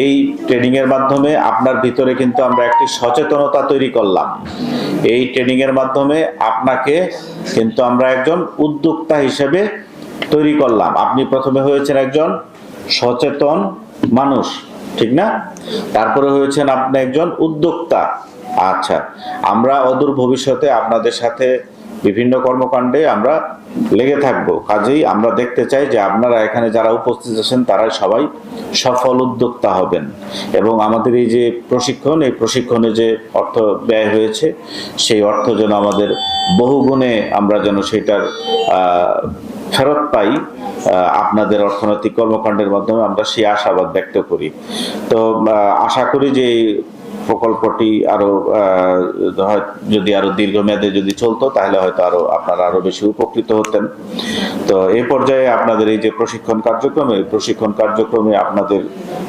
এই ট্রেনিং এর মাধ্যমে আপনার ভিতরে কিন্তু আমরা একটি সচেতনতা তৈরি করলাম। এই ট্রেনিং এর মাধ্যমে আপনাকে কিন্তু আমরা একজন উদ্যোক্তা হিসেবে তৈরি করলাম। আপনি প্রথমে হয়েছেন একজন সচেতন মানুষ, ঠিক না? তারপরে হয়েছেন আপনি একজন উদ্যোক্তা। আচ্ছা আমরা অদূর ভবিষ্যতে আপনাদের সাথে বিভিন্ন কর্মকাণ্ডে আমরা লেগে থাকব। কাজেই আমরা দেখতে চাই যে আপনারা এখানে যারা উপস্থিত আছেন, তারা সবাই সফল উদ্যোক্তা হবেন। এবং আমাদের এই যে প্রশিক্ষণ, এই প্রশিক্ষণে যে অর্থ ব্যয় হয়েছে, সেই অর্থ যেন আমাদের বহুগুণে আমরা যেন সেটার ফেরত পাই আপনাদের অর্থনৈতিক কর্মকাণ্ডের মাধ্যমে আমরা সেই আশাবাদ ব্যক্ত করি। তো আশা করি যে প্রকল্পটি আরও যদি আরও দীর্ঘমেয়াদে যদি চলতো, তাহলে হয়তো আরও আপনারা আরও বেশি উপকৃত হতেন। তো এই পর্যায়ে আপনাদের এই যে প্রশিক্ষণ কার্যক্রমে প্রশিক্ষণ কার্যক্রমে আপনাদের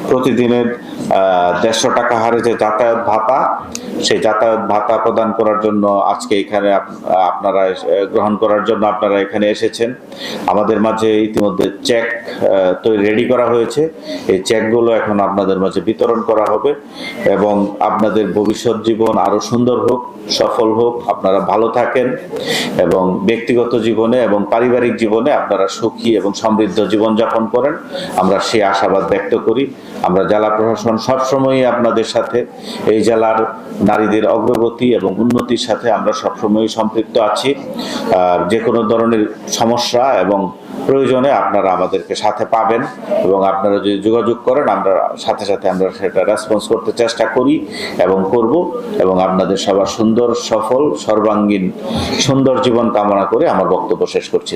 প্রতিদিনের দেড়শো টাকা হারে যে যাতায়াত ভাতা, সেই যাতায়াত ভাতা প্রদান করার জন্য আজকে এখানে আপ- আপনারা গ্রহণ করার জন্য আপনারা এখানে এসেছেন। আমাদের মাঝে ইতিমধ্যে চেক তৈরি, রেডি করা হয়েছে। এই চেকগুলো এখন আপনাদের মাঝে বিতরণ করা হবে এবং আপনাদের ভবিষ্যৎ জীবন আরও সুন্দর হোক, সফল হোক, আপনারা ভালো থাকেন এবং ব্যক্তিগত জীবনে এবং পারিবারিক জীবনে আপনারা সুখী এবং সমৃদ্ধ জীবন যাপন করেন। আমরা সেই আশাবাদ ব্যক্ত করি। আমরা জেলা প্রশাসন সবসময়ই আপনাদের সাথে, এই জেলার নারীদের অগ্রগতি এবং উন্নতির সাথে আমরা সবসময়ই সম্পৃক্ত আছি। আর যে কোনো ধরনের সমস্যা এবং প্রয়োজনে আপনারা আমাদেরকে সাথে পাবেন এবং আপনারা যদি যোগাযোগ করেন, আমরা সাথে সাথে আমরা সেটা রেসপন্স করতে চেষ্টা করি এবং করব এবং আপনাদের সবার সুন্দর, সফল, সর্বাঙ্গীন, সুন্দর জীবন কামনা করে আমার বক্তব্য শেষ করছি।